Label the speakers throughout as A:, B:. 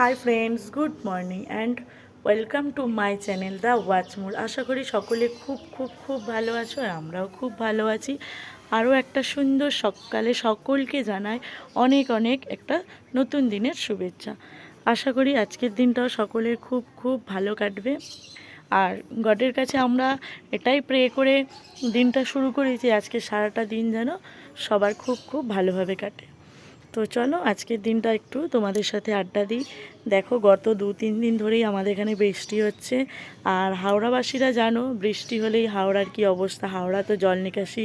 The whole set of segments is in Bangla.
A: Hi friends, good morning and welcome to my channel the watch watch more আশা করি সকলে খুব খুব খুব ভালো আছো আমরাও খুব ভালো আছি। আরও একটা সুন্দর সকালে সকলকে জানাই অনেক অনেক একটা নতুন দিনের শুভেচ্ছা। আশা করি আজকের দিনটাও সকলের খুব খুব ভালো কাটবে। আর গডের কাছে আমরা এটাই প্রে করে দিনটা শুরু করেছি, আজকে সারাটা দিন যেন সবার খুব খুব ভালোভাবে কাটে। তো চলো আজকের দিনটা একটু তোমাদের সাথে আড্ডা দিই। দেখো, গত দু, তিন দিন ধরেই আমাদের এখানে বৃষ্টি হচ্ছে। আর হাওড়াবাসীরা জানো, বৃষ্টি হলেই হাওড়ার কি অবস্থা? হাওড়া তো জল নিকাশি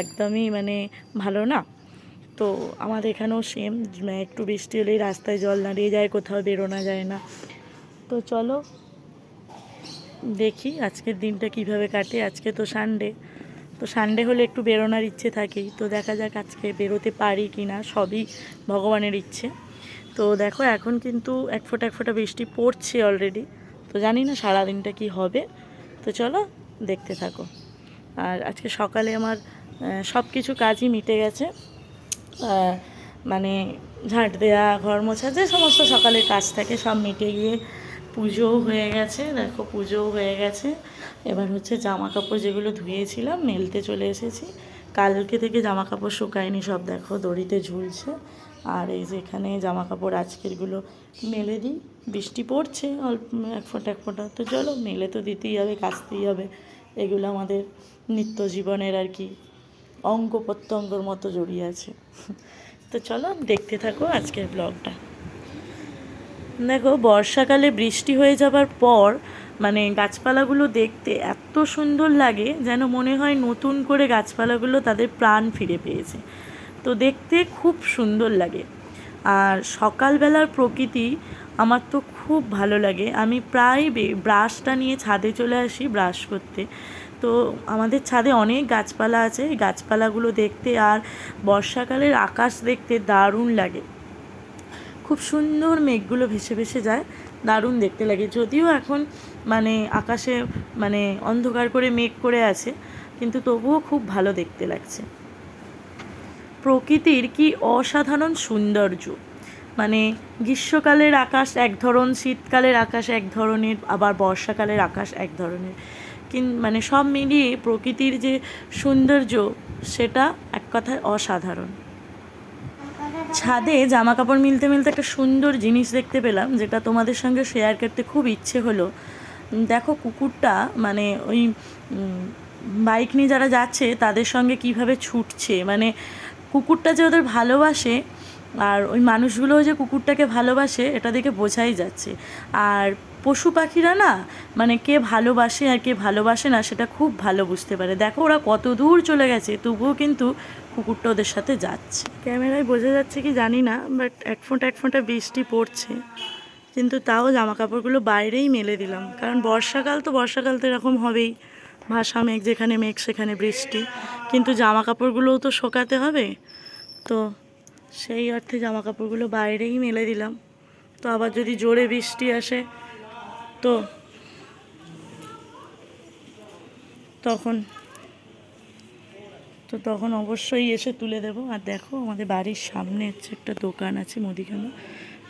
A: একদমই মানে ভালো না। তো আমাদের এখানেও সেম একটু বৃষ্টি হলেই রাস্তায় জল দাঁড়িয়ে যায়, কোথাও বেরোনো যায় না। তো চলো, দেখি আজকের দিনটা কীভাবে কাটে। আজকে তো সানডে তো সানডে হলে একটু বেরোনোর ইচ্ছে থাকেই। তো দেখা যাক আজকে বেরোতে পারি কি না সবই ভগবানের ইচ্ছে। তো দেখো এখন কিন্তু এক ফোঁটা এক ফোঁটা বৃষ্টি পড়ছে অলরেডি তো জানি না সারাদিনটা কি হবে। তো চলো দেখতে থাকো। আর আজকে সকালে আমার সব কিছু কাজই মিটে গেছে। মানে ঝাঁট দেওয়া ঘর মোছা, যে সমস্ত সকালের কাজ থাকে সব মিটে গিয়ে পুজোও হয়ে গেছে, দেখো পুজোও হয়ে গেছে। এবার হচ্ছে জামা কাপড় যেগুলো ধুয়েছিলাম, মেলতে চলে এসেছি। কালকে থেকে জামা কাপড় শুকায়নি, সব দেখো দড়িতে ঝুলছে। আর এই যে এখানে জামা কাপড় আজকেরগুলো মেলে দিই। বৃষ্টি পড়ছে, অল্প এক ফোঁটা এক ফোঁটা। তো চলো, মেলে তো দিতেই হবে, কাচতেই হবে। এগুলো আমাদের নিত্য জীবনের আর কি অঙ্গ প্রত্যঙ্গর মতো জড়িয়ে আছে। তো চলো, দেখতে থাকো আজকের ব্লগটা। দেখো, বর্ষাকালে বৃষ্টি হয়ে যাবার পর মানে গাছপালাগুলো দেখতে এত সুন্দর লাগে যেন মনে হয় নতুন করে গাছপালাগুলো তাদের প্রাণ ফিরে পেয়েছে। তো দেখতে খুব সুন্দর লাগে। আর সকালবেলার প্রকৃতি আমার তো খুব ভালো লাগে। আমি প্রায় ব্রাশটা নিয়ে ছাদে চলে আসি ব্রাশ করতে। তো আমাদের ছাদে অনেক গাছপালা আছে। গাছপালাগুলো দেখতে আর বর্ষাকালের আকাশ দেখতে দারুণ লাগে। খুব সুন্দর মেঘগুলো ভেসে ভেসে যায়। দারুণ দেখতে লাগে। যদিও এখন মানে আকাশে মানে অন্ধকার করে মেঘ করে আছে, কিন্তু তবুও খুব ভালো দেখতে লাগছে। প্রকৃতির কি অসাধারণ সৌন্দর্য। মানে গ্রীষ্মকালের আকাশ এক ধরন শীতকালের আকাশ এক ধরনের আবার বর্ষাকালের আকাশ এক ধরনের কিন মানে সব মিলিয়ে প্রকৃতির যে সৌন্দর্য, সেটা এক কথায় অসাধারণ। ছাদে জামা কাপড় মিলতে মিলতে একটা সুন্দর জিনিস দেখতে পেলাম, যেটা তোমাদের সঙ্গে শেয়ার করতে খুব ইচ্ছে হলো। দেখো কুকুরটা মানে ওই বাইক নিয়ে যারা যাচ্ছে, তাদের সঙ্গে কীভাবে ছুটছে। মানে কুকুরটা যে ওদের ভালোবাসে, আর ওই মানুষগুলোও যে কুকুরটাকে ভালোবাসে, এটা দেখে বোঝাই যাচ্ছে। আর পশু পাখিরা না মানে কে ভালোবাসে আর কে ভালোবাসে না, সেটা খুব ভালো বুঝতে পারে। দেখো ওরা কত দূর চলে গেছে, তবুও কিন্তু কুকুরটা ওদের সাথে যাচ্ছে। ক্যামেরায় বোঝা যাচ্ছে কি জানি না বাট এক ফোঁটা এক ফোঁটা বৃষ্টি পড়ছে। কিন্তু তাও জামা কাপড়গুলো বাইরেই মেলে দিলাম। কারণ বর্ষাকাল তো বর্ষাকাল তো এরকম হবেই। ভাষা মেঘ যেখানে মেঘ, সেখানে বৃষ্টি। কিন্তু জামা কাপড়গুলোও তো শোকাতে হবে। তো সেই অর্থে জামা কাপড়গুলো বাইরেই মেলে দিলাম। তো আবার যদি জোরে বৃষ্টি আসে, তো তখন তো তখন অবশ্যই এসে তুলে দেব। আর দেখো, আমাদের বাড়ির সামনে হচ্ছে একটা দোকান আছে মুদিখানা।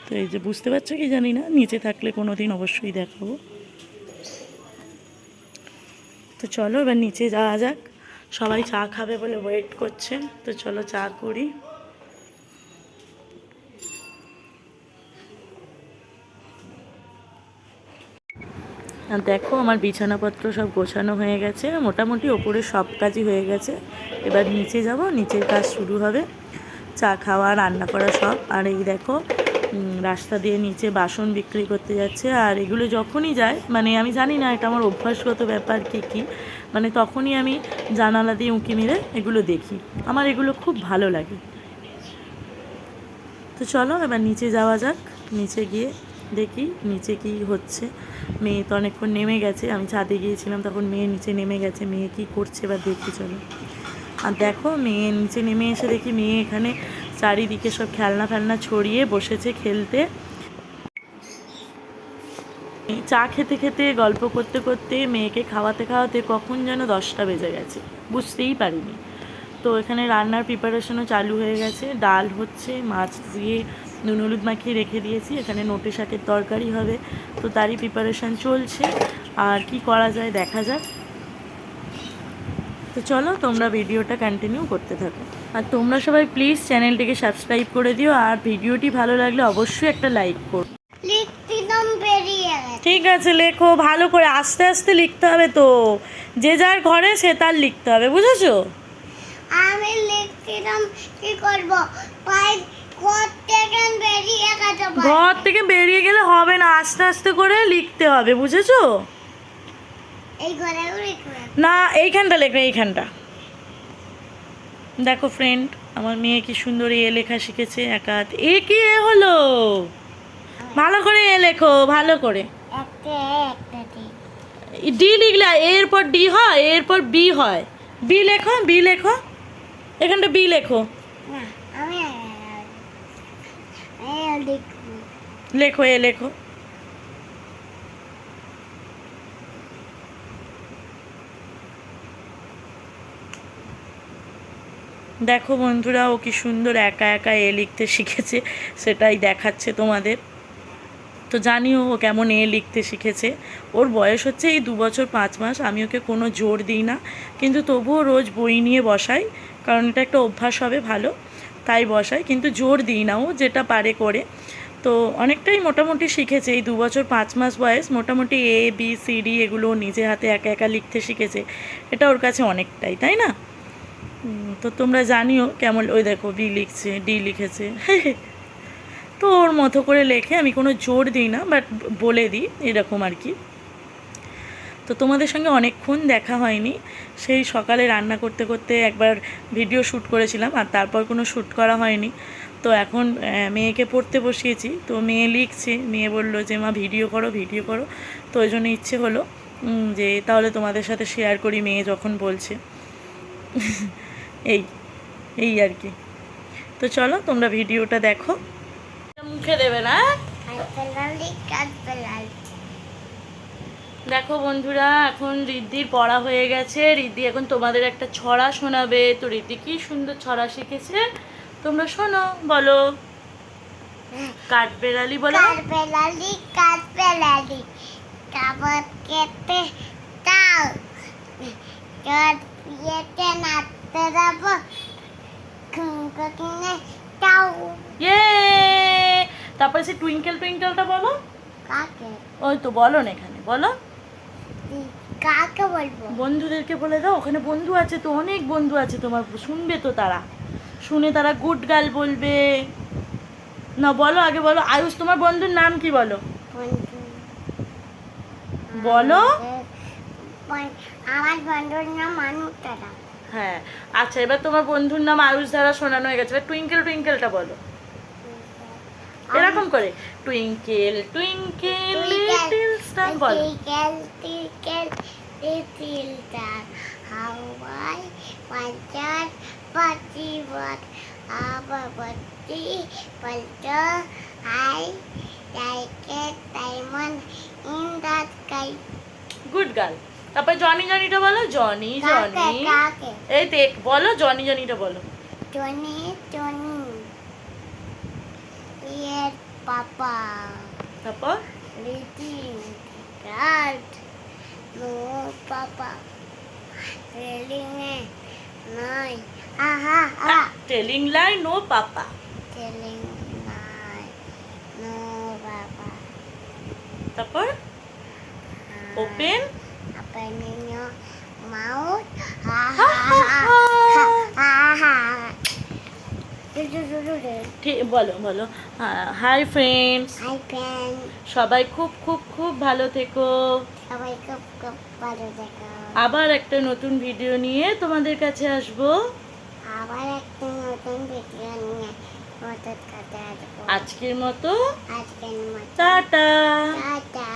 A: তো এই যে বুঝতে পারছ কি জানি না, নিচে থাকলে কোনো দিন অবশ্যই দেখাবো। তো চলো এবার নিচে যাওয়া যাক। সবাই চা খাবে বলে ওয়েট করছে। তো চলো চা করি। দেখো আমার বিছানাপত্র সব গোছানো হয়ে গেছে, মোটামুটি ওপরে সব কাজই হয়ে গেছে। এবার নিচে যাব, নিচের কাজ শুরু হবে। চা খাওয়া, রান্না করা সব। আর এই দেখো রাস্তা দিয়ে নিচে বাসন বিক্রি করতে যাচ্ছে। আর এগুলো যখনই যায় মানে আমি জানি না এটা আমার অভ্যাসগত ব্যাপার কি কি মানে তখনই আমি জানালা দিয়ে উঁকি মেরে এগুলো দেখি। আমার এগুলো খুব ভালো লাগে। তো চলো, এবার নিচে যাওয়া যাক। নিচে গিয়ে দেখি, নিচে কি হচ্ছে। মেয়ে তো অনেকক্ষণ নেমে গেছে, আমি ছাদে গিয়েছিলাম, তখন মেয়ে নিচে নেমে গেছে, মেয়ে কি করছে এবার দেখি চলো। আর দেখো, মেয়ে নিচে নেমে এসে দেখি মেয়ে এখানে চারিদিকে সব খেলনা ফেলনা ছড়িয়ে বসেছে খেলতে। চা খেতে খেতে, গল্প করতে করতে মেয়েকে খাওয়াতে খাওয়াতে কখন যেন দশটা বেজে গেছে, বুঝতেই পারিনি। তো এখানে রান্নার প্রিপারেশনও চালু হয়ে গেছে, ডাল হচ্ছে, মাছ দিয়ে নুন হলুদ মাখিয়ে রেখে দিয়েছি। এখানে নোটে শাকের তরকারি হবে। তো তারই প্রিপারেশান চলছে। আর কি করা যায় দেখা যাক। তো চলো তোমরা ভিডিওটা কন্টিনিউ করতে থাকো। আর তোমরা সবাই প্লিজ চ্যানেলটিকে সাবস্ক্রাইব করে দিও। আর ভিডিওটি ভালো লাগলে অবশ্যই একটা লাইক করো। ঠিক আছে লেখো। ভালো করে আস্তে আস্তে লিখতে হবে তো। যে যার ঘরে সে তার লিখতে হবে বুঝেছ?
B: আমি লিখছিলাম কি করব? পাই ঘর থেকে বেরিয়ে
A: গেলে হবে না, আস্তে আস্তে করে লিখতে হবে, বুঝেছ? না, এইখানটা লেখো, এইখানটা। দেখো ফ্রেন্ড আমার মেয়ে কি সুন্দর এ লেখা শিখেছে একা হাতে। এ কি এ হলো? ভালো করে এ লেখো, ভালো করে। ডি লিখলে এর পর ডি হয় এর পর বি হয়। বি লেখো বি লেখো, এখানটা বি লেখো। লেখো। এ লেখো। দেখো বন্ধুরা, ও কি সুন্দর একা একা এ লিখতে শিখেছে, সেটাই দেখাচ্ছে তোমাদের। তো জানিও ও কেমন এ লিখতে শিখেছে। ওর বয়স হচ্ছে এই দু বছর পাঁচ মাস, আমি ওকে কোনো জোর দিই না। কিন্তু তবুও রোজ বই নিয়ে বসাই, কারণ এটা একটা অভ্যাস হবে ভালো। তাই বসাই কিন্তু জোর দিই না ও, যেটা পারে করে। তো অনেকটাই মোটামুটি শিখেছে, এই দু বছর পাঁচ মাস বয়স, মোটামুটি এ বি সি ডি এগুলো নিজে হাতে একা একা লিখতে শিখেছে। এটা ওর কাছে অনেকটাই, তাই না? তো তোমরা জানিও কেমন, ওই দেখো বি লিখছে ডি লিখেছে। তো ওর মতো করে লেখে আমি কোনো জোর দিই না বাট বলে দিই, এরকম আর কি। তো তোমাদের সঙ্গে অনেকক্ষণ দেখা হয়নি। সেই সকালে রান্না করতে করতে একবার ভিডিও শ্যুট করেছিলাম আর তারপর কোনো শ্যুট করা হয়নি। তো এখন মেয়েকে পড়তে বসিয়েছি। তো মেয়ে লিখছে, মেয়ে বলল যে, মা ভিডিও করো ভিডিও করো। তো ওই জন্য ইচ্ছে হলো যে তাহলে তোমাদের সাথে শেয়ার করি, মেয়ে যখন বলছে। এই এই আর কি। তো চলো, তোমরা ভিডিওটা দেখো। মুখে দেবে না
B: কাজ পেলালি কাজ পেলালি
A: দেখো বন্ধুরা এখন রিদ্ধির পড়া হয়ে গেছে। রিদ্ধি এখন তোমাদের একটা ছড়া শোনাবে। তো রিদ্ধি কি সুন্দর ছড়া শিখেছে? তোমরা শোনো বলো। কাঠবেড়ালি বলো।
B: কাজ পেলালি কাবত কেটে তাও ইয়েতে নাচতে যাব। খুঁকো কিনে তাও
A: ইয়ে তারপরে সে টুইঙ্কেল টুইঙ্কেলটা বলো।
B: কাকে?
A: ওই তো বলো না এখানে বলো।
B: কাকে বলব?
A: বন্ধুদেরকে বলে দাও ওখানে বন্ধু আছে তো অনেক বন্ধু আছে তোমার শুনবে তো তারা। শুনে তারা গুড গার্ল বলবে। না বলো আগে বলো আয়ুষ তোমার বন্ধুর নাম কি বলো? বলো।
B: আমার বন্ধুর নাম
A: হ্যাঁ আচ্ছা এবার তোমার বন্ধুর নাম আয়ুষ দ্বারা শোনানো হয়ে গেছে। এবার টুইঙ্কেল টুইঙ্কেলটা বলো। এরকম করে। Twinkle twinkle little star ball.
B: Twinkle twinkle little star how I wonder পাটি বট আবার পাটি plot I like a diamond in that sky.
A: Good girl তারপর জনি জনিটা বলো জনি জনি এই দেখ বলো জনি জনিটা বলো।
B: জনি জনি পাপা
A: তারপর
B: no papa. Telling me, nine. Aha, ah.
A: Telling lie no papa
B: Telling nine, no papa.
A: তারপর ওপেন ঠিক বলো বলো। Hi friends
B: I can.
A: সবাই খুব খুব খুব ভালো থেকো।
B: সবাই খুব খুব ভালো দেখো
A: আবার একটা নতুন ভিডিও নিয়ে তোমাদের কাছে আসব।
B: আবার একটা নতুন ভিডিও নিয়ে
A: আজকের মতো
B: আজকের মতো।
A: টাটা।
B: টাটা।